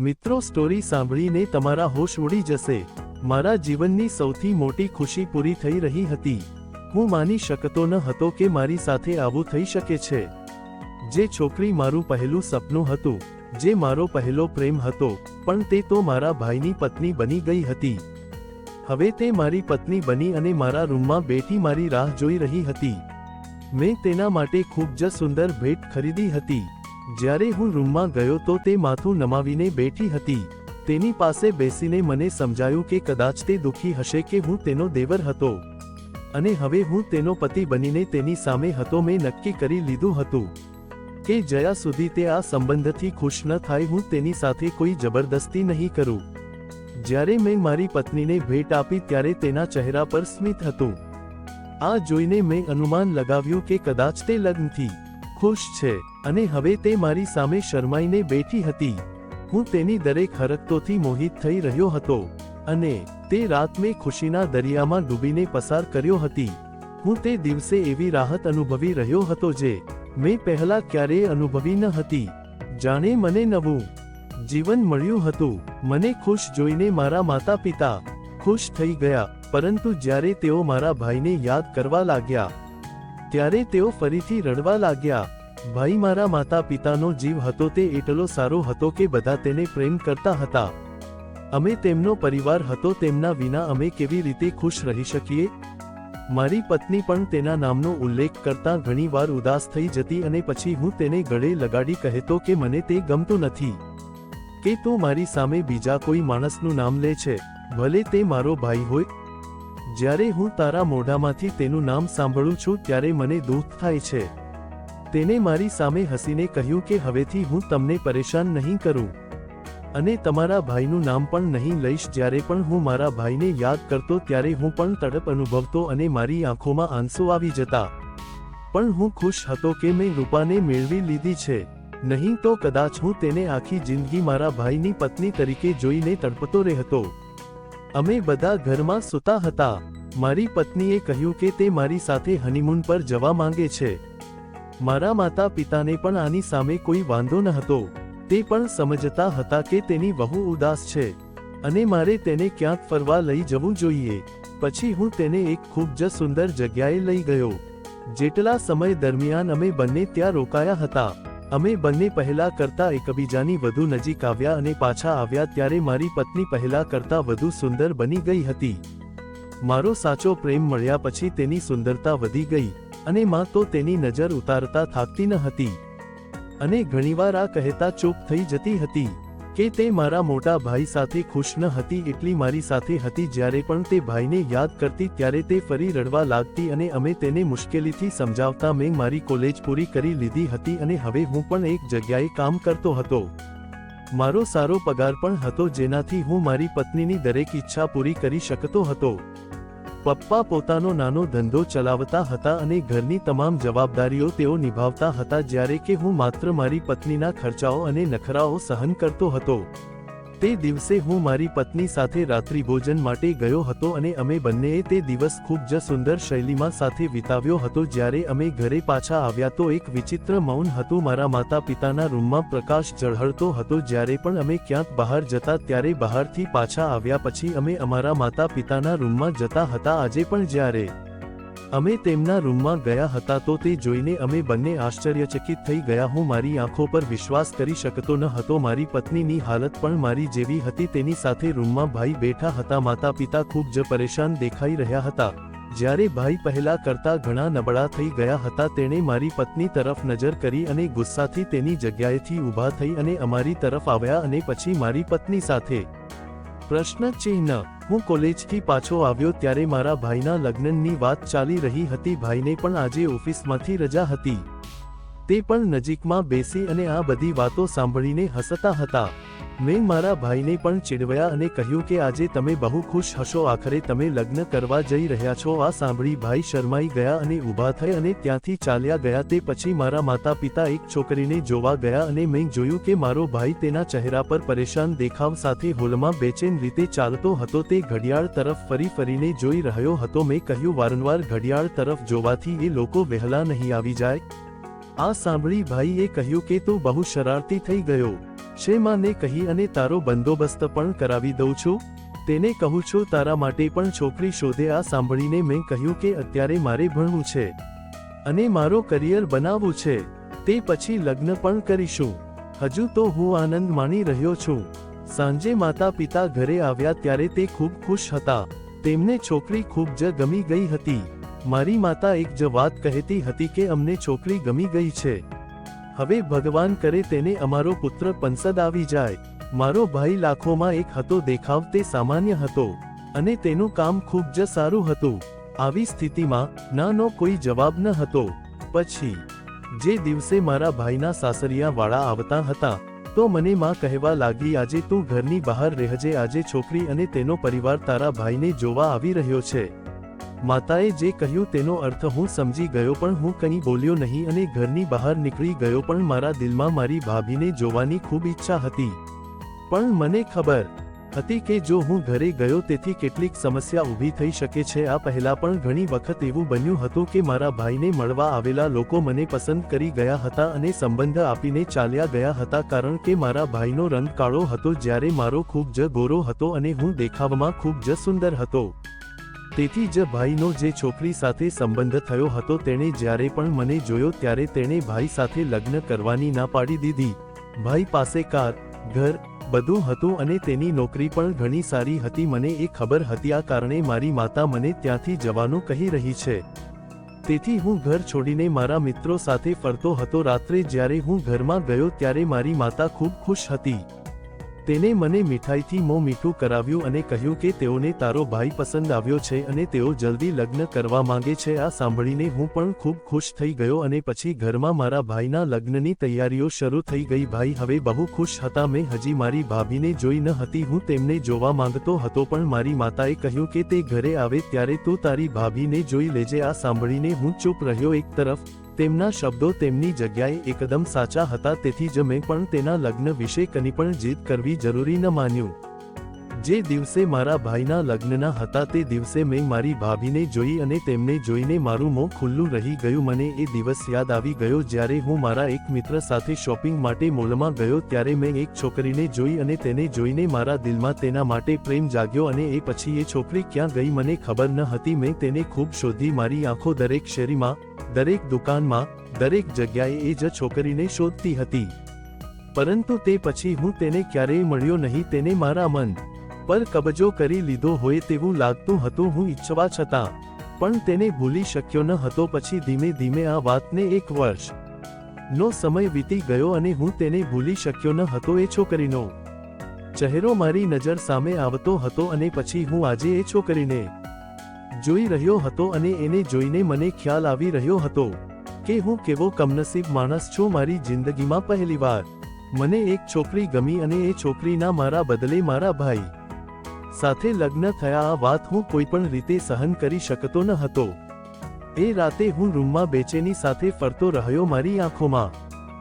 મિત્રો સ્ટોરી સાંભળીને તમારા હોશ ઉડી જશે. મારા જીવનની સૌથી મોટી ખુશી પૂરી થઈ રહી હતી. હું માની શકતો ન હતો કે મારી સાથે આવું થઈ શકે છે. જે છોકરી મારું પહેલું સપનું હતું, જે મારો પહેલો પ્રેમ હતો, પણ તે તો મારા ભાઈની પત્ની બની ગઈ હતી. હવે તે મારી પત્ની બની અને મારા રૂમમાં બેઠી મારી રાહ જોઈ રહી હતી. મેં તેના માટે ખૂબ જ સુંદર ભેટ ખરીદી હતી. જ્યારે હું રૂમમાં ગયો તો તે માથું નમાવીને બેઠી હતી. તેની પાસે બેસીને મને સમજાયું કે કદાચ તે દુઃખી હશે કે હું તેનો દેવર હતો. અને હવે હું તેનો પતિ બનીને તેની સામે હતો મેં નક્કી કરી લીધું હતું. કે જયા સુધી તે આ સંબંધથી ખુશ ન થાય હું તેની સાથે કોઈ જબરદસ્તી નહીં કરું. જ્યારે મેં મારી પત્નીને ભેટ આપી ત્યારે તેના ચહેરા પર સ્મિત હતું. આ જોઈને મેં અનુમાન લગાવ્યું કે કદાચ તે લગ્નથી ખુશ છે. અને હવે તે મારી સામે શરમાઈને બેઠી હતી. હું તેની દરેક હરકતોથી મોહિત થઈ રહ્યો હતો અને તે રાત મેં ખુશીના દરિયામાં ડૂબીને પસાર કર્યો હતી. હું તે દિવસે એવી રાહત અનુભવી રહ્યો હતો જે મેં પહેલા ક્યારેય અનુભવી ન હતી. જાણે મને નવું જીવન મળ્યું હતું. મને ખુશ જોઈને મારા માતા પિતા ખુશ થઈ ગયા, પરંતુ જ્યારે તેઓ મારા ભાઈને યાદ કરવા લાગ્યા, ત્યારે તેઓ ફરીથી રડવા લાગ્યા. ભાઈ મારા માતા પિતાનો જીવ હતો તે એટલો સારો હતો કે બધા તેને પ્રેમ કરતા હતા. અમે તેમનો પરિવાર હતો તેમના વિના અમે કેવી રીતે ખુશ રહી શકીએ? મારી પત્ની પણ તેના નામનો ઉલ્લેખ કરતા ઘણીવાર ઉદાસ થઈ જતી અને પછી હું તેને ગળે લગાડી કહેતો કે મને તે ગમતું નથી. કે તું મારી સામે બીજા કોઈ માણસનું નામ લે છે, ભલે તે મારો ભાઈ હોય. જ્યારે હું તારા મોઢામાંથી તેનું નામ સાંભળું છું ત્યારે મને દુઃખ થાય છે. તેને મારી સામે હસીને કહ્યું કે હવેથી હું તમને પરેશાન નહીં કરું. અને તમારા ભાઈનું નામ પણ નહીં લઈશ જ્યારે પણ હું મારા ભાઈને યાદ કરતો ત્યારે હું પણ તડપ અનુભવતો અને મારી આંખોમાં આંસુ આવી જતા. પણ હું ખુશ હતો કે મેં રૂપાને મેળવી લીધી છે. નહીં તો કદાચ હું તેને આખી જિંદગી મારા ભાઈની પત્ની તરીકે જોઈને તડપતો રહેતો. અમે બધા ઘરમાં સૂતા હતા. મારી પત્નીએ કહ્યું કે તે મારી સાથે હનીમૂન પર જવા માંગે છે. મારા માતા પિતાને પણ આની સામે કોઈ વાંધો ન હતો. તે પણ સમજતા હતા કે તેની વહુ ઉદાસ છે અને મારે તેને ક્યાંક ફરવા લઈ જવું જોઈએ. પછી હું તેને એક ખૂબ જ સુંદર જગ્યાએ લઈ ગયો. જેટલા સમય દરમિયાન અમે બંને ત્યાં રોકાયા હતા. અમે બંને પહેલા કરતા એકબીજાની વધુ નજીક આવ્યા અને પાછા આવ્યા ત્યારે મારી પત્ની પહેલા કરતા વધુ સુંદર બની ગઈ હતી. મારો સાચો પ્રેમ મળ્યા પછી તેની સુંદરતા વધી ગઈ. અને માં તો તેની નજર ઉતારતા થાકતી ન હતી. અને ઘણીવાર આ કહેતા ચૂપ થઈ જતી હતી કે તે મારા મોટા ભાઈ સાથે ખુશ ન હતી એટલી મારી સાથે હતી જ્યારે પણ તે ભાઈને યાદ કરતી ત્યારે તે ફરી રડવા લાગતી અને અમે તેને મુશ્કેલીથી સમજાવતા મેં મારી કોલેજ પૂરી કરી લીધી હતી અને હવે હું પણ એક જગ્યાએ કામ કરતો હતો. મારો સારો પગાર પણ હતો જેનાથી હું મારી પત્નીની દરેક ઈચ્છા પૂરી કરી શકતો હતો. પપ્પા પોતાનો નાનો ધંધો ચલાવતા હતા અને ઘરની તમામ જવાબદારીઓ તેઓ નિભાવતા હતા જ્યારે કે હું માત્ર મારી પત્નીના ખર્ચાઓ અને નખરાઓ સહન કરતો હતો. તે દિવસે હું મારી પત્ની સાથે રાત્રિભોજન માટે ગયો હતો અને અમે બંનેએ તે દિવસ ખૂબ જ સુંદર શૈલીમાં સાથે વિતાવ્યો હતો. જ્યારે અમે ઘરે પાછા આવ્યા તો એક વિચિત્ર મૌન હતું. મારા માતા પિતાના રૂમમાં પ્રકાશ ઝળહળતો હતો. જ્યારે પણ અમે ક્યાંક બહાર જતા ત્યારે બહારથી પાછા આવ્યા પછી અમે અમારા માતા પિતાના રૂમમાં જતા હતા. આજે પણ જ્યારે અમે તેમના રૂમમાં ગયા હતા તો તે જોઈને અમે બંને આશ્ચર્યચકિત થઈ ગયા, હું મારી આંખો પર વિશ્વાસ કરી શકતો ન હતો, મારી પત્નીની હાલત પણ મારી જેવી હતી, તેની સાથે રૂમમાં ભાઈ બેઠા હતા માતા પિતા ખૂબ જ પરેશાન દેખાઈ રહ્યા હતા. જ્યારે ભાઈ પહેલા કરતા ઘણા નબળા થઈ ગયા હતા, તેણે મારી પત્ની તરફ નજર કરી અને ગુસ્સાથી તેની જગ્યાએથી ઊભા થઈ અને અમારી તરફ આવ્યા અને પછી મારી પત્ની સાથે પ્રશ્ન ચિહ્ન હું કોલેજથી પાછો આવ્યો ત્યારે મારા ભાઈના લગ્નની વાત ચાલી રહી હતી. ભાઈને પણ આજે ઓફિસમાંથી રજા હતી. તે પણ નજીકમાં બેસી અને આ બધી વાતો સાંભળીને હસતા હતા. મેં મારા ભાઈને પણ ચીડવ્યા અને કહ્યું કે આજે તમે બહુ ખુશ હશો, આખરે તમે લગ્ન કરવા જઈ રહ્યા છો. આ સાંભળી ભાઈ શરમાઈ ગયા અને ઊભા થઈ અને ત્યાંથી ચાલ્યા ગયા. તે પછી મારા માતા પિતા એક છોકરીને જોવા ગયા અને મેં જોયું કે મારો ભાઈ તેના ચહેરા પર પરેશાન દેખાવ સાથે હોલમાં બેચેન રીતે ચાલતો હતો. તે ઘડિયાળ તરફ ફરી ફરીને જોઈ રહ્યો હતો. મેં કહ્યું, વારંવાર ઘડિયાળ તરફ જોવાથી એ લોકો વહેલા નહીં આવી જાય. આ સાંભળી ભાઈએ કહ્યું કે તું બહુ શરારતી થઈ ગયો. છે માને કહી અને તારો બંદોબસ્ત પણ કરાવી દઉં છું. તેને કહું છું તારા માટે પણ છોકરી શોધે આ સાંભળીને મેં કહ્યું કે અત્યારે મારે ભણવું છે. અને મારો કરિયર બનાવવું છે. તે પછી લગ્ન પણ કરીશું. હજુ તો હું આનંદ માણી રહ્યો છું. સાંજે માતા પિતા ઘરે આવ્યા ત્યારે તે ખૂબ ખુશ હતા. તેમને છોકરી ખૂબ જ ગમી ગઈ હતી. મારી માતા એક જ વાત કહેતી હતી કે અમને છોકરી ગમી ગઈ છે. હવે ભગવાન કરે તેને અમારો પુત્ર પંસદ આવી જાય. મારો ભાઈ લાખોમાં એક હતો, દેખાવ તે સામાન્ય હતો. અને તેનું કામ ખૂબ જ સારું હતું. આવી સ્થિતિમાં નાનો કોઈ જવાબ ન હતો. પછી, જે દિવસે મારા ભાઈના સાસરિયા વાળા આવતા હતા, તો મને માં કહેવા લાગી, આજે તું ઘરની બહાર રહેજે, આજે છોકરી અને તેનો પરિવાર તારા ભાઈને જોવા આવી રહ્યો છે. માતાએ જે કહ્યું તેનો અર્થ હું સમજી ગયો પણ હું કંઈ બોલ્યો નહીં અને ઘરની બહાર નીકળી ગયો પણ મારા દિલમાં મારી ભાભીને જોવાની ખૂબ ઈચ્છા હતી. પણ મને ખબર હતી કે જો હું ઘરે ગયો તેથી કેટલીક સમસ્યા ઊભી થઈ શકે છે. આ પહેલા પણ ઘણી વખત એવું બન્યું હતું કે મારા ભાઈને મળવા આવેલા લોકો મને પસંદ કરી ગયા હતા અને સંબંધ આપીને ચાલ્યા ગયા હતા કારણ કે મારા ભાઈનો રંગ કાળો હતો જ્યારે મારો ખૂબ જ ગોરો હતો અને હું દેખાવમાં ખૂબ જ સુંદર હતો. તેથી જ ભાઈનો જે છોકરી સાથે સંબંધ થયો હતો તેણે જ્યારે પણ મને જોયો ત્યારે તેણે ભાઈ સાથે લગ્ન કરવાની ના પાડી દીધી. ભાઈ પાસે કાર, ઘર, બધું હતું અને તેની નોકરી પણ ઘણી સારી હતી. મને એ ખબર હતી આ કારણે મારી માતા મને ત્યાંથી જવાનું કહી રહી છે. તેથી હું ઘર છોડીને મારા મિત્રો સાથે ફરતો હતો. રાત્રે જ્યારે હું ઘરમાં ગયો ત્યારે મારી માતા ખૂબ ખુશ હતી. તેને મને મીઠાઈથી મોં મીઠું કરાવ્યું અને કહ્યું કે તેઓને તારો ભાઈ પસંદ આવ્યો છે અને તેઓ જલ્દી લગ્ન કરવા માંગે છે. આ સાંભળીને હું પણ ખૂબ ખુશ થઈ ગયો અને પછી ઘરમાં મારા ભાઈના લગ્નની તૈયારીઓ શરૂ થઈ ગઈ. ભાઈ હવે બહુ ખુશ હતા. મેં હજી મારી ભાભીને જોઈ ન હતી. હું તેમને જોવા માંગતો હતો પણ મારી માતાએ કહ્યું કે તે ઘરે આવે ત્યારે તું તારી ભાભીને જોઈ લેજે. આ સાંભળીને હું ચૂપ રહ્યો. એક તરફ તેમના શબ્દો તેમની જગ્યાએ એકદમ સાચા હતા તેથી જ મેં પણ તેના લગ્ન વિશે કની પણ જીદ કરવી જરૂરી ન માન્યું. જે દિવસે મારા ભાઈના લગ્નના હતા તે દિવસે મેં મારી ભાભીને જોઈ અને તેમને જોઈને મારું મોં ખુલ્લું રહી ગયું. મને એ દિવસ યાદ આવી ગયો જ્યારે હું મારા એક મિત્ર સાથે શોપિંગ માટે મોલમાં ગયો ત્યારે મેં એક છોકરીને જોઈ અને તેને જોઈને મારા દિલમાં તેના માટે પ્રેમ જાગ્યો અને એ પછી એ છોકરી ક્યાં ગઈ મને ખબર ન હતી. મેં તેને ખૂબ શોધી મારી આંખો દરેક શેરીમાં, દરેક દુકાનમાં, દરેક જગ્યાએ એ જ છોકરીને શોધતી હતી. પરંતુ તે પછી હું તેને ક્યારેય મળ્યો નહીં. તેને મારા મન પર કબજો કરી લીધો હોય તેવું લાગતું હતું, હું ઈચ્છવા છતાં પણ તેને ભૂલી શક્યો ન હતો. પછી ધીમે ધીમે આ વાતને એક વર્ષ નો સમય વીતી ગયો અને હું તેને ભૂલી શક્યો ન હતો. એ છોકરીનો ચહેરો મારી નજર સામે આવતો હતો અને પછી હું આજે એ છોકરીને જોઈ રહ્યો હતો અને એને જોઈને મને ખ્યાલ આવી રહ્યો હતો કે હું કેવો કમનસીબ માણસ છું. મારી જિંદગીમાં પહેલીવાર મને એક છોકરી ગમી અને એ છોકરીના મારા બદલે મારા ભાઈ સાથે લગ્ન થયા આ વાત હું કોઈપણ રીતે સહન કરી શકતો ન હતો. એ રાતે હું રૂમમાં બેચેની સાથે ફરતો રહ્યો મારી આંખોમાં.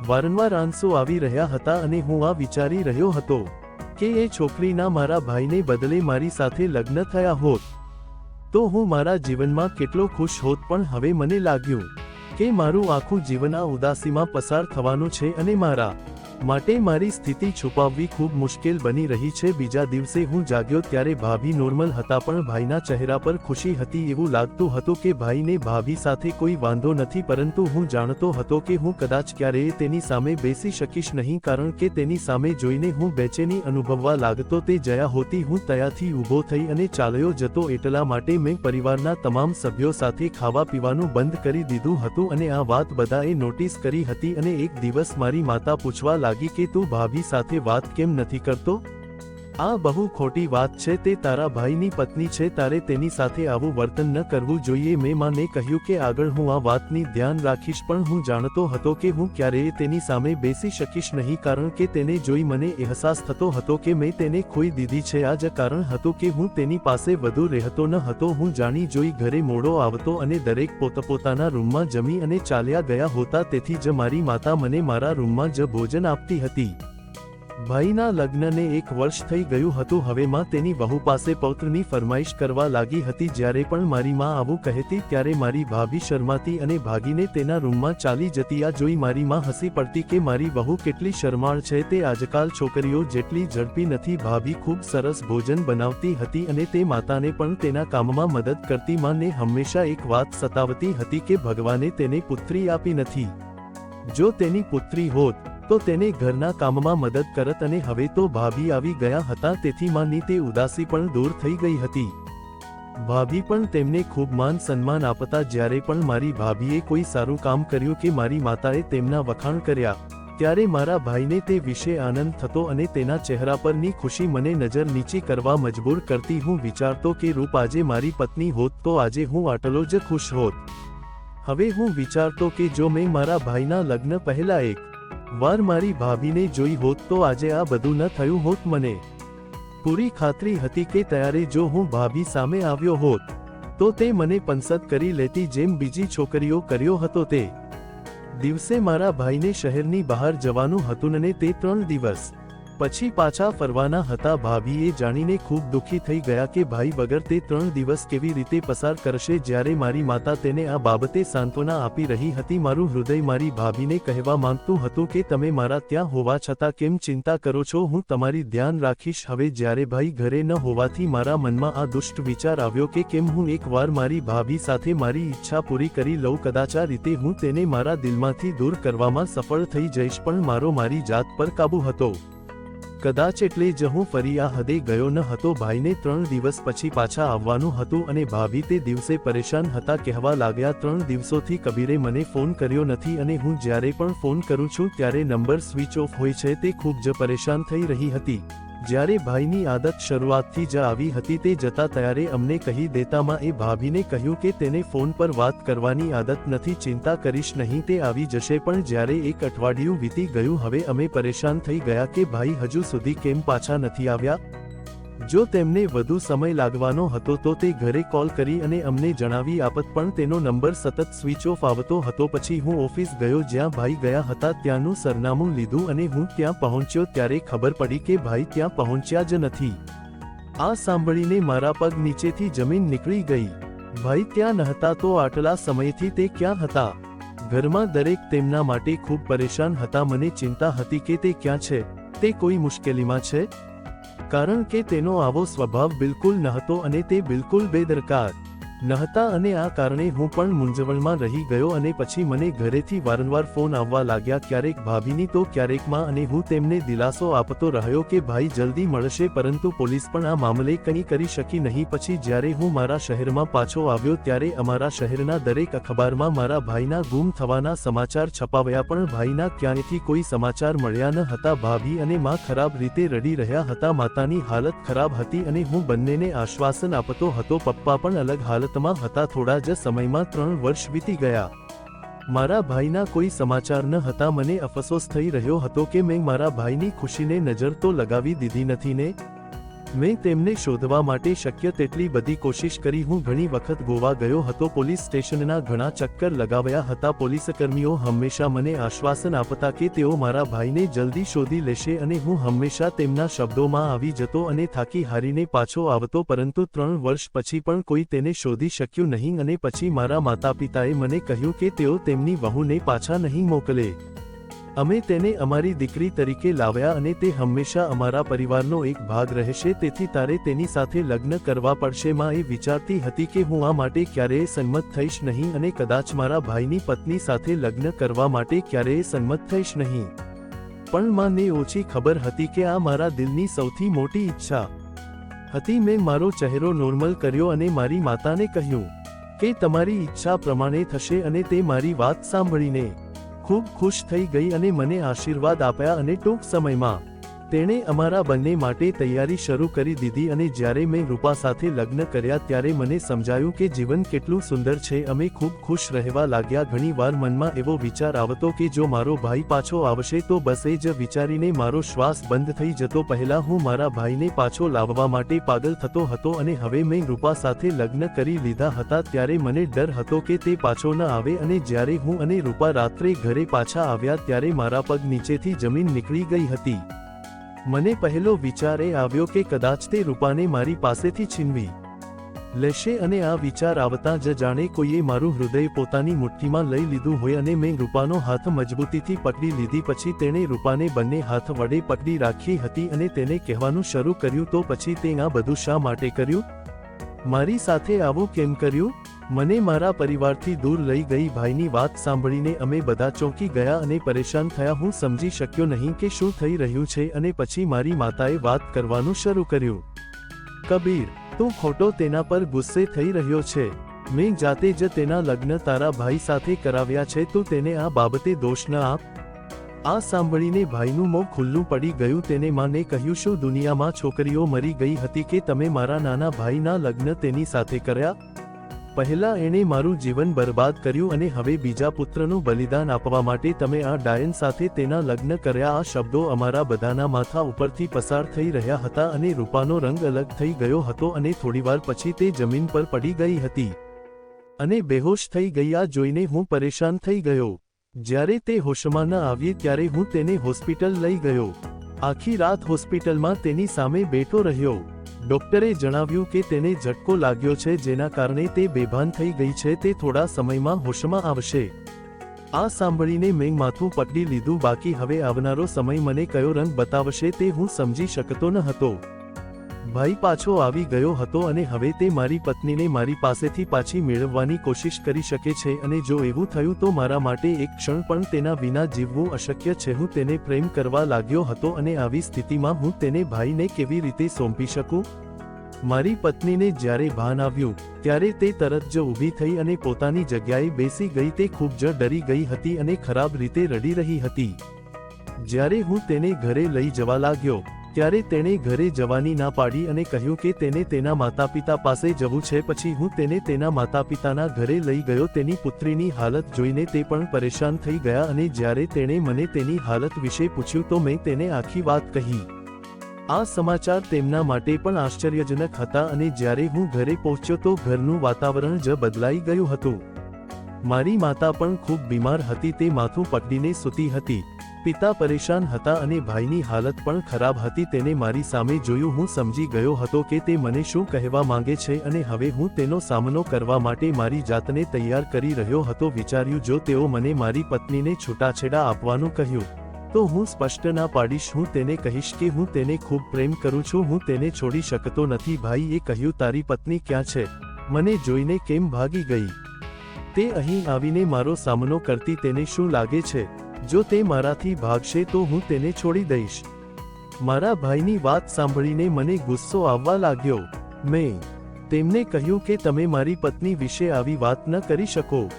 વારંવાર આંસુ આવી રહ્યા હતા અને હું આ વિચારી રહ્યો હતો કે એ છોકરીના મારા ભાઈને બદલે મારી સાથે લગ્ન થયા હોત. તો હું મારા જીવનમાં કેટલો ખુશ હોત પણ હવે મને લાગ્યું કે મારું આખું જીવન આ ઉદાસીમાં પસાર થવાનું છે અને મારા માટે મારી સ્થિતિ છુપાવવી ખૂબ મુશ્કેલ બની રહી છે. બીજા દિવસે હું જાગ્યો ત્યારે ભાભી નોર્મલ હતા પણ ભાઈના ચહેરા પર ખુશી હતી એવું લાગતું હતું કે ભાઈને ભાભી સાથે કોઈ વાંધો નથી, પરંતુ હું જાણતો હતો કે હું કદાચ ક્યારેય તેની સામે બેસી શકીશ નહીં, કારણ કે તેની સામે જોઈને હું બેચેની અનુભવવા લાગતો તે જયા હોતી હું તયાથી ઊભો થઈ અને ચાલ્યો જતો એટલા માટે મેં પરિવારના તમામ સભ્યો સાથે ખાવા પીવાનું બંધ કરી દીધું હતું અને આ વાત બધાએ નોટિસ કરી હતી અને એક દિવસ મારી માતા પૂછવા લાગી કે તું ભાભી સાથે વાત કેમ નથી કરતો? આ બહુ ખોટી વાત છે તે તારા ભાઈની પત્ની છે, તારે તેની સાથે આવું વર્તન ન કરવું જોઈએ. મેં માને કહ્યું કે આગળ હું આ વાતની ધ્યાન રાખીશ, પણ હું જાણતો હતો કે હું ક્યારેય તેની સામે બેસી શકીશ નહીં, કારણ કે તેને જોઈ મને અહેસાસ થતો હતો કે મેં તેને ખોઈ દીધી છે. આ જ કારણ હતું કે હું તેની પાસે વધુ રહેતો ન હતો. હું જાણી જોઈ ઘરે મોડો આવતો અને દરેક પોતપોતાના રૂમમાં જમી અને ચાલ્યા ગયા હોતા, તેથી જ મારી માતા મને મારા રૂમમાં જ ભોજન આપતી હતી. ભાઈના લગ્નને એક વર્ષ થઈ ગયું હતું. હવે માં તેની વહુ પાસે પૌત્રની ફરમાઈશ કરવા લાગી હતી. જ્યારે પણ મારી માં આવું કહેતી, ત્યારે મારી ભાભી શરમાતી અને ભાગીને તેના રૂમમાં ચાલી જતી. આ જોઈ મારી માં હસી પડતી કે મારી વહુ કેટલી શરમાળ છે. તે આજકાલ છોકરીઓ જેટલી ઝડપી નથી. ભાભી ખૂબ સરસ ભોજન બનાવતી હતી અને તે માતાને પણ તેના કામમાં મદદ કરતી. માને હંમેશા એક વાત સતાવતી હતી કે ભગવાને તેને પુત્રી આપી નથી. જો તેની પુત્રી હોત તો તેને ઘરના કામમાં મદદ કરત અને હવે તો ભાભી આવી ગયા હતા તેથી માની તે ઉદાસી પણ દૂર થઈ ગઈ હતી. ભાભી પણ તેમને ખૂબ માન સન્માન આપતા જ્યારે પણ મારી ભાભીએ કોઈ સારું કામ કર્યું કે મારી માતાએ તેમના વખાણ કર્યા, ત્યારે મારા ભાઈને તે વિશે આનંદ થતો અને તેના ચહેરા પરની ખુશી મને નજર નીચી કરવા મજબૂર કરતી હું વિચારતો કે રૂપ આજે મારી પત્ની હોત તો આજે હું આટલો જ ખુશ હોત. હવે હું વિચારતો કે જો મેં મારા ભાઈના લગ્ન પહેલા એક વાર મારી ભાભીને જોઈ હોત તો આજે આ બધું ન થયું હોત મને. પૂરી ખાતરી હતી કે ત્યારે જો હું ભાભી સામે આવ્યો હોત, તો તે મને પંસદ કરી લેતી જેમ બીજી છોકરીઓ કર્યો હતો તે. દિવસે મારા ભાઈને શહેરની બહાર જવાનું હતું ને તે ત્રણ દિવસ પછી પાછા ફરવાના હતા. ભાભીએ જાણીને ખૂબ દુઃખી થઈ ગયા કે ભાઈ વગર તે ત્રણ દિવસ કેવી રીતે પસાર કરશે? જ્યારે મારી માતા તેને આ બાબતે સાંત્વના આપી રહી હતી, મારું હૃદય મારી ભાભીને કહેવા માંગતું હતું કે તમે મારા ત્યાં હોવા છતાં કેમ ચિંતા કરો છો? હું તમારી ધ્યાન રાખીશ. હવે જ્યારે ભાઈ ઘરે ન હોવાથી મારા મનમાં આ દુષ્ટ વિચાર આવ્યો કે કેમ હું એકવાર મારી ભાભી સાથે મારી ઈચ્છા પૂરી કરી લઉં, કદાચ રીતે હું તેને મારા દિલમાંથી દૂર કરવામાં સફળ થઈ જઈશ, પણ મારો મારી જાત પર કાબુ હતો. કદાચ એટલે જ હું ફરી આ હદે ગયો ન હતો. ભાઈને ત્રણ દિવસ પછી પાછા આવવાનું હતું અને ભાભી તે દિવસે પરેશાન હતા કહેવા લાગ્યા, ત્રણ દિવસોથી કબીરે મને ફોન કર્યો નથી અને હું જ્યારે પણ ફોન કરું છું ત્યારે નંબર સ્વિચ ઓફ હોય છે તે ખૂબ જ પરેશાન થઈ રહી હતી. જ્યારે ભાઈની આદત શરૂઆતથી જ આવી હતી તે જતા ત્યારે અમને કહી દેતામાં એ ભાભીને કહ્યું કે તેને ફોન પર વાત કરવાની આદત નથી, ચિંતા કરીશ નહીં, તે આવી જશે. પણ જ્યારે એક અઠવાડિયું વીતી ગયું, હવે અમે પરેશાન થઈ ગયા કે ભાઈ હજુ સુધી કેમ પાછા નથી આવ્યા? જો તેમને વધુ સમય લાગવાનો હતો તો તે ઘરે કોલ કરી અને અમને જણાવી, આપત પણ તેનો નંબર સતત સ્વિચ ઓફ આવતો હતો. પછી હું ઓફિસ ગયો જ્યાં ભાઈ ગયા હતા. ત્યાંનું સરનામું લીધું અને હું ત્યાં પહોંચ્યો. ત્યારે ખબર પડી કે ભાઈ ત્યાં પહોંચ્યા જ નથી. આ સાંભળીને મારા પગ નીચેથી જમીન નીકળી ગઈ. ભાઈ ત્યાં નહતા તો આટલા સમયથી તે ક્યાં હતા? ઘરમાં દરેક તેમના માટે ખૂબ પરેશાન હતા. મને ચિંતા હતી કે તે ક્યાં છે? તે કોઈ મુશ્કેલીમાં છે? કારણ કે તેનો આવો સ્વભાવ બિલકુલ નહતો અને તે બિલકુલ બેદરકાર. નહતા અને આ કારણે હું પણ મૂંઝવણમાં રહી ગયો અને પછી મને ઘરેથી વારંવાર ફોન આવવા લાગ્યા ક્યારેક ભાભીની તો ક્યારેકમાં અને હું તેમને દિલાસો આપતો રહ્યો કે ભાઈ, જલ્દી મળશે પરંતુ પોલીસ પણ આ મામલે કંઈ કરી શકી નહીં. પછી જ્યારે હું મારા શહેરમાં પાછો આવ્યો ત્યારે અમારા શહેરના દરેક અખબારમાં મારા ભાઈના ગુમ થવાના સમાચાર છપાવ્યા પણ ભાઈના ક્યાંયથી કોઈ સમાચાર મળ્યા ન હતા. ભાભી અને માં ખરાબ રીતે રડી રહ્યા હતા. માતાની હાલત ખરાબ હતી અને હું બંનેને આશ્વાસન આપતો હતો. પપ્પા પણ અલગ હાલત હાલતમાં હતા થોડા જ સમયમાં ત્રણ વર્ષ વીતી ગયા. મારા ભાઈના કોઈ સમાચાર ન હતા, મને અફસોસ થઈ રહ્યો હતો કે મેં મારા ભાઈની ખુશીને નજર તો લગાવી દીધી નથી ને મેં તેમને શોધવા માટે શક્ય તેટલી બધી કોશિશ કરી. હું ઘણી વખત ગોવા ગયો હતો. પોલીસ સ્ટેશનના ઘણા ચક્કર લગાવ્યા હતા. પોલીસકર્મીઓ હંમેશા મને આશ્વાસન આપતા કે તેઓ મારા ભાઈને જલ્દી શોધી લેશે અને હું હંમેશા તેમના શબ્દોમાં આવી જતો અને થાકી હારીને પાછો આવતો. પરંતુ ત્રણ વર્ષ પછી પણ કોઈ તેને શોધી શક્યું નહીં અને પછી મારા માતા પિતાએ મને કહ્યું કે તેઓ તેમની વહુને પાછા નહીં મોકલે. અમે તેને અમારી દીકરી તરીકે લાવ્યા અને તે હંમેશા અમારા પરિવારનો એક ભાગ રહેશે, તેથી તારે તેની સાથે લગ્ન કરવા પડશે. માં એ વિચારતી હતી કે હું આ માટે ક્યારેય સંમત થઈશ નહીં અને કદાચ મારા ભાઈની પત્ની સાથે લગ્ન કરવા માટે ક્યારેય સંમત થઈશ નહીં. પણ માને ઓછી ખબર હતી કે આ મારા દિલની સૌથી મોટી ઈચ્છા હતી. મેં મારો ચહેરો નોર્મલ કર્યો અને મારી માતાને કહ્યું કે તમારી ઈચ્છા પ્રમાણે થશે અને તે મારી વાત સાંભળીને ખૂબ ખુશ થઈ ગઈ અને મને આશીર્વાદ આપ્યા અને ટૂંક સમયમાં તેણે અમારા બંને માટે તૈયારી શરૂ કરી દીધી અને જ્યારે મેં રૂપા સાથે લગ્ન કર્યા ત્યારે મને સમજાયું કે જીવન કેટલું સુંદર છે. અમે ખૂબ ખુશ રહેવા લાગ્યા. ઘણીવાર મનમાં એવો વિચાર આવતો કે જો મારો ભાઈ પાછો આવશે તો બસ એ જ વિચારીને મારો શ્વાસ બંધ થઈ જતો. પહેલા હું મારા ભાઈને પાછો લાવવા માટે પાગલ થતો હતો અને હવે મેં રૂપા સાથે લગ્ન કરી લીધા હતા ત્યારે મને ડર હતો કે તે પાછો ન આવે અને જ્યારે હું અને રૂપા રાત્રે ઘરે પાછા આવ્યા ત્યારે મારા પગ નીચેથી જમીન નીકળી ગઈ હતી. મને પહેલો વિચાર એ આવ્યો કે કદાચ તે રૂપાને મારી પાસેથી છીનવી લેશે અને આ વિચાર આવતા જ જાણે કોઈએ મારું હૃદય પોતાની મુઠ્ઠીમાં લઈ લીધું હોય અને મેં રૂપાનો હાથ મજબૂતીથી પકડી લીધી પછી તેણે રૂપાને બંને હાથ વડે પકડી રાખી હતી અને તેને કહેવાનું શરૂ કર્યું તો પછી તે આ બધું શા માટે કર્યું? મારી સાથે આવું કેમ કર્યું? મને મારા પરિવારથી દૂર લઈ ગઈ ભાઈની વાત સાંભળીને અમે બધા ચોંકી ગયા અને પરેશાન થયા. હું સમજી શક્યો નહીં કે શું થઈ રહ્યું છે અને પછી મારી માતાએ વાત કરવાનું શરૂ કર્યું. કબીર, તું ખોટો તેના પર ગુસ્સે થઈ રહ્યો છે. મેં જાતે જ તેના લગ્ન તારા ભાઈ સાથે કરાવ્યા છે. તું તેને આ બાબતે દોષ ન આપ. આ સાંભળીને ભાઈનું મોં ખુલ્લું પડી ગયું. તેને માને કહ્યું, શું દુનિયામાં છોકરીઓ મરી ગઈ હતી કે તમે મારા નાના ભાઈના લગ્ન તેની સાથે કર્યા? પહેલા એણે મારું જીવન બરબાદ કર્યું અને હવે બીજા પુત્રનું બલિદાન આપવા માટે તમે આ ડાયન સાથે તેના લગ્ન કર્યા. આ શબ્દો અમારા બધાના માથા ઉપરથી પસાર થઈ રહ્યા હતા અને રૂપાનો રંગ અલગ થઈ ગયો હતો અને થોડીવાર પછી તે જમીન પર પડી ગઈ હતી અને બેહોશ થઈ આ જોઈને હું પરેશાન થઈ ગયો. જ્યારે તે હોશમાં ન આવી ત્યારે હું તેને હોસ્પિટલ લઈ ગયો. આખી રાત હોસ્પિટલમાં તેની સામે બેઠો રહ્યો. ડોક્ટરે જણાવ્યું કે તેને ઝટકો લાગ્યો છે જેના કારણે તે બેભાન થઈ ગઈ છે તે થોડા સમયમાં હોશમાં આવશે. આ સાંભળીને મેં માથું પકડી લીધું, બાકી હવે આવનારો સમય મને કયો રંગ બતાવશે તે હું સમજી શકતો ન હતો. ભાઈ પાછો આવી ગયો હતો અને હવે તે મારી પત્નીને મારી પાસેથી પાછી મેળવવાની કોશિશ કરી શકે છે અને જો એવું થયું તો મારા માટે એક ક્ષણ પણ તેના વિના જીવવું અશક્ય છે. હું તેને પ્રેમ કરવા લાગ્યો હતો અને આવી સ્થિતિમાં હું તેને ભાઈને કેવી રીતે સોંપી શકું? મારી પત્નીને જ્યારે ભાન આવ્યું, ત્યારે તે તરત જ ઊભી થઈ અને પોતાની જગ્યાએ બેસી ગઈ. તે ખૂબ જ ડરી ગઈ હતી અને ખરાબ રીતે રડી રહી હતી. જ્યારે હું તેને ઘરે લઈ જવા લાગ્યો ત્યારે તેણે ઘરે જવાની ના પાડી અને કહ્યું કે તેને તેના માતાપિતા પાસે જવું છે. પછી હું તેને તેના માતાપિતાના ઘરે લઈ ગયો. તેની પુત્રીની હાલત જોઈને તે પણ પરેશાન થઈ ગયા અને જ્યારે તેણે મને તેની હાલત વિશે પૂછ્યું તો મેં તેને આખી વાત કહી. આ સમાચાર તેમના માટે પણ આશ્ચર્યજનક હતા અને જ્યારે હું ઘરે પહોંચ્યો તો ઘરનું વાતાવરણ જ બદલાઈ ગયું હતું. મારી માતા પણ ખૂબ બીમાર હતી. તે માથું પકડીને સૂતી હતી. પિતા પરેશાન હતા અને ભાઈની હાલત પણ ખરાબ હતી. તેને મારી સામે જોયું, હું સમજી ગયો હતો કે તે મને શું કહેવા માંગે છે અને હવે હું તેનો સામનો કરવા માટે મારી જાતને તૈયાર કરી રહ્યો હતો. વિચાર્યું, જો તેઓ મને મારી પત્નીને છૂટાછેડા આપવાનું કહ્યું, તો હું સ્પષ્ટ ના પાડીશ. હું તેને કહીશ કે હું તેને ખૂબ પ્રેમ કરું છું, હું તેને છોડી શકતો નથી. ભાઈએ કહ્યું, તારી પત્ની ક્યાં છે? મને જોઈને કેમ ભાગી ગઈ? તે અહીં આવીને મારો સામનો કરતી તેને શું લાગે છે? જો તે મારાથી ભાગશે તો હું તેને છોડી દઈશ. મારા ભાઈની વાત સાંભળીને મને ગુસ્સો આવવા લાગ્યો. મેં તેમને કહ્યું કે તમે મારી પત્ની વિશે આવી વાત ન કરી શકો.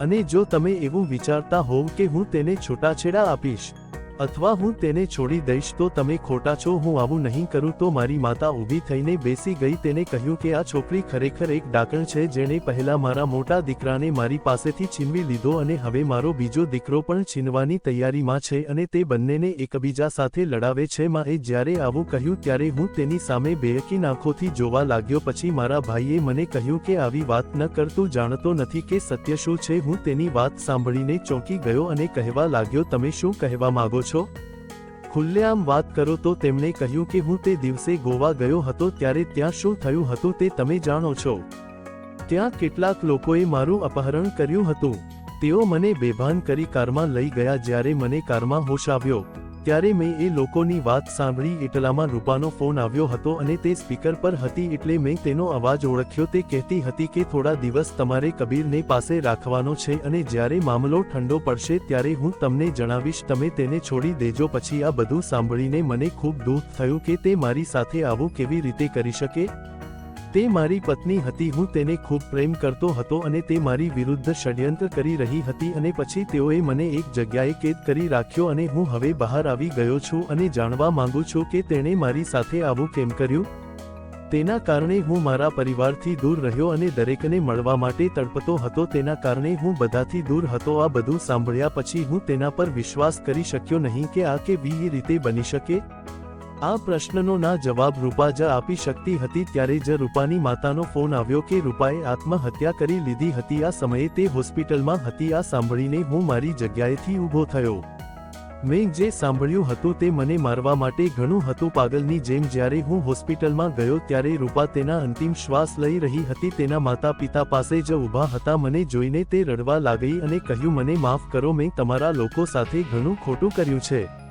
અને જો તમે એવું વિચારતા હોવ કે હું તેને છૂટાછેડા આપીશ અથવા હું તેને છોડી દઈશ તો તમે ખોટા છો, હું આવું નહીં કરું. તો મારી માતા ઊભી થઈને બેસી ગઈ, તેને કહ્યું કે આ છોકરી ખરેખર એક ડાકણ છે, જેણે પહેલા મારા મોટા દીકરાને મારી પાસેથી છીનવી લીધો અને હવે મારો બીજો દીકરો પણ છીનવાની તૈયારીમાં છે અને તે બંનેને એકબીજા સાથે લડાવે છે. માએ જ્યારે આવું કહ્યું ત્યારે હું તેની સામે બેયકીન આંખોથી જોવા લાગ્યો. પછી મારા ભાઈએ મને કહ્યું કે આવી વાત ન કરતું જાણતો નથી કે સત્ય શું છે. હું તેની વાત સાંભળીને ચોંકી ગયો અને કહેવા લાગ્યો, તમે શું કહેવા માંગો છો? ખુલ્લેઆમ વાત કરો તો તેમણે કહ્યું કે હું તે દિવસે ગોવા ગયો હતો ત્યારે ત્યાં શું થયું હતું તે તમે જાણો છો. ત્યાં કેટલાક લોકોએ મારું અપહરણ કર્યું હતું. તેઓ મને બેભાન કરી કારમાં લઈ ગયા જ્યારે મને કારમાં હોશ આવ્યો. ત્યારે મેં એ લોકોની વાત સાંભળી એટલામાં રૂપાનો ફોન આવ્યો હતો અને તે સ્પીકર પર હતી એટલે મેં તેનો અવાજ ઓળખ્યો. તે કહેતી હતી કે થોડા દિવસ તમારે કબીરને પાસે રાખવાનો છે અને જ્યારે મામલો ઠંડો પડશે ત્યારે હું તમને જણાવીશ, તમે તેને છોડી દેજો. પછી આ બધું સાંભળીને મને ખૂબ દુઃખ થયું કે તે મારી સાથે આવું કેવી રીતે કરી શકે? તે મારી પત્ની હતી, હું તેને ખૂબ પ્રેમ કરતો હતો અને તે મારી વિરુદ્ધ ષડયંત્ર કરી રહી હતી અને પછી તેઓએ મને એક જગ્યાએ કેદ કરી રાખ્યો અને હું હવે બહાર આવી ગયો છું અને જાણવા માંગુ છું કે તેણે મારી સાથે આવું કેમ કર્યું? તેના કારણે હું મારા પરિવારથી દૂર રહ્યો અને દરેકને મળવા માટે તડપતો હતો. તેના કારણે હું બધાથી દૂર હતો. આ બધું સાંભળ્યા પછી હું તેના પર વિશ્વાસ કરી શક્યો નહીં કે આ કેવી રીતે બની શકે? આ પ્રશ્નનો ના જવાબ રૂપા જ આપી શકતી હતી ત્યારે જ રૂપાની માતાનો ફોન આવ્યો કે રૂપાએ આત્મહત્યા કરી લીધી હતી. આ સમયે તે હોસ્પિટલમાં હતી. આ સાંભળીને હું મારી જગ્યાએથી ઊભો થયો. મેં જે સાંભળ્યું હતું તે મને મારવા માટે ઘણું હતું. પાગલની જેમ જ્યારે હું હોસ્પિટલમાં ગયો ત્યારે રૂપા તેના અંતિમ શ્વાસ લઈ રહી હતી. તેના માતા પિતા પાસે જ ઊભા હતા. મને જોઈને તે રડવા લાગી અને કહ્યું, મને માફ કરો, મેં તમારા લોકો સાથે ઘણું ખોટું કર્યું છે.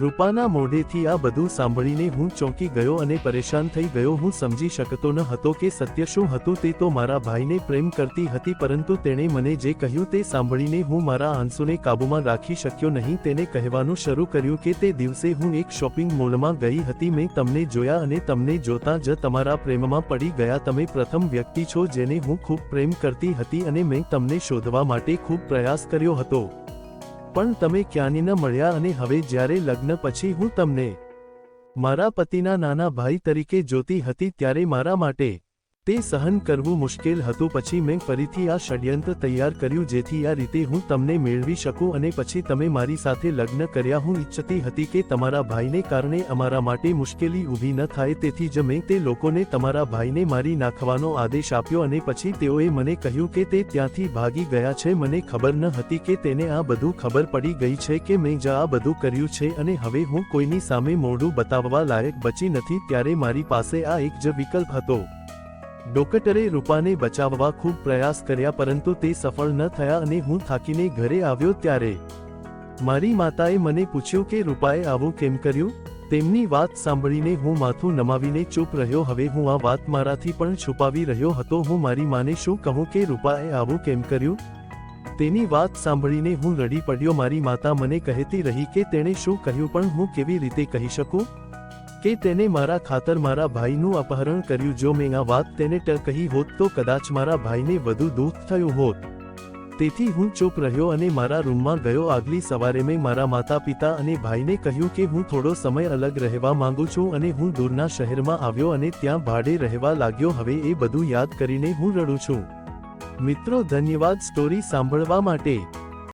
રૂપાના મોઢેથી આ બધું સાંભળીને હું ચોંકી ગયો અને પરેશાન થઈ ગયો. હું સમજી શકતો ન હતો કે સત્ય શું હતું તે તો મારા ભાઈને પ્રેમ કરતી હતી પરંતુ તેણે મને જે કહ્યું તે સાંભળીને હું મારા આંસુને કાબૂમાં રાખી શક્યો નહીં. તેને કહેવાનું શરૂ કર્યું કે તે દિવસે હું એક શોપિંગ મોલમાં ગઈ હતી. મેં તમને જોયા અને તમને જોતા જ તમારા પ્રેમમાં પડી ગયા. તમે પ્રથમ વ્યક્તિ છો જેને હું ખૂબ પ્રેમ કરતી હતી અને મેં તમને શોધવા માટે ખૂબ પ્રયાસ કર્યો હતો. પણ તમે ક્યાંની ન મળ્યા અને હવે જ્યારે લગ્ન પછી હું તમને મારા પતિના નાના ભાઈ તરીકે જોતી હતી ત્યારે મારા માટે તે સહન કરવું મુશ્કેલ હતું. પછી મેં ફરીથી આ ષડયંત્ર તૈયાર કર્યું, જેથી આ રીતે હું તમને મેળવી શકું અને પછી તમે મારી સાથે લગ્ન કર્યા. હું ઈચ્છતી હતી કે તમારા ભાઈને કારણે અમારા માટે મુશ્કેલી ઊભી ન થાય. તેથી જ મેં તે લોકોને તમારા ભાઈને મારી નાખવાનો આદેશ આપ્યો અને પછી તેઓએ મને કહ્યું કે તે ત્યાંથી ભાગી ગયા છે. મને ખબર ન હતી કે તેને આ બધું ખબર પડી ગઈ છે કે મેં જ આ બધું કર્યું છે અને હવે હું કોઈની સામે મોઢું બતાવવા લાયક બચી નથી. ત્યારે મારી પાસે આ એક જ વિકલ્પ હતો. ડોક્ટરે રૂપાને બચાવવા ખૂબ પ્રયાસ કર્યા પરંતુ તે સફળ ન થયા અને હું થાકીને ઘરે આવ્યો ત્યારે મારી માતાએ મને પૂછ્યું કે રૂપાએ આવું કેમ કર્યું? તેમની વાત સાંભળીને હું માથું નમાવીને ચૂપ રહ્યો. હવે હું આ વાત મારાથી પણ છુપાવી રહ્યો હતો. હું મારી માને શું કહું કે રૂપાએ આવું કેમ કર્યું? તેની વાત સાંભળીને હું રડી પડ્યો. મારી માતા મને કહેતી રહી કે તેણે શું કહ્યું પણ હું કેવી રીતે કહી શકું? કે તેને મારા ખાતર મારા ભાઈનું અપહરણ કર્યું જો મેં આ વાત તેને ટ કહી હોત તો કદાચ મારા ભાઈને વધુ દુઃખ થયું હોત. તેથી હું ચૂપ રહ્યો અને મારા રૂમમાં ગયો. આગલી સવારે મેં મારા માતા પિતા અને ભાઈને કહ્યું કે હું થોડો સમય અલગ રહેવા માંગુ છું અને હું દૂરના શહેરમાં આવ્યો અને ત્યાં ભાડે રહેવા લાગ્યો. હવે એ બધું યાદ કરીને હું રડું છું. મિત્રો, ધન્યવાદ. સ્ટોરી સાંભળવા માટે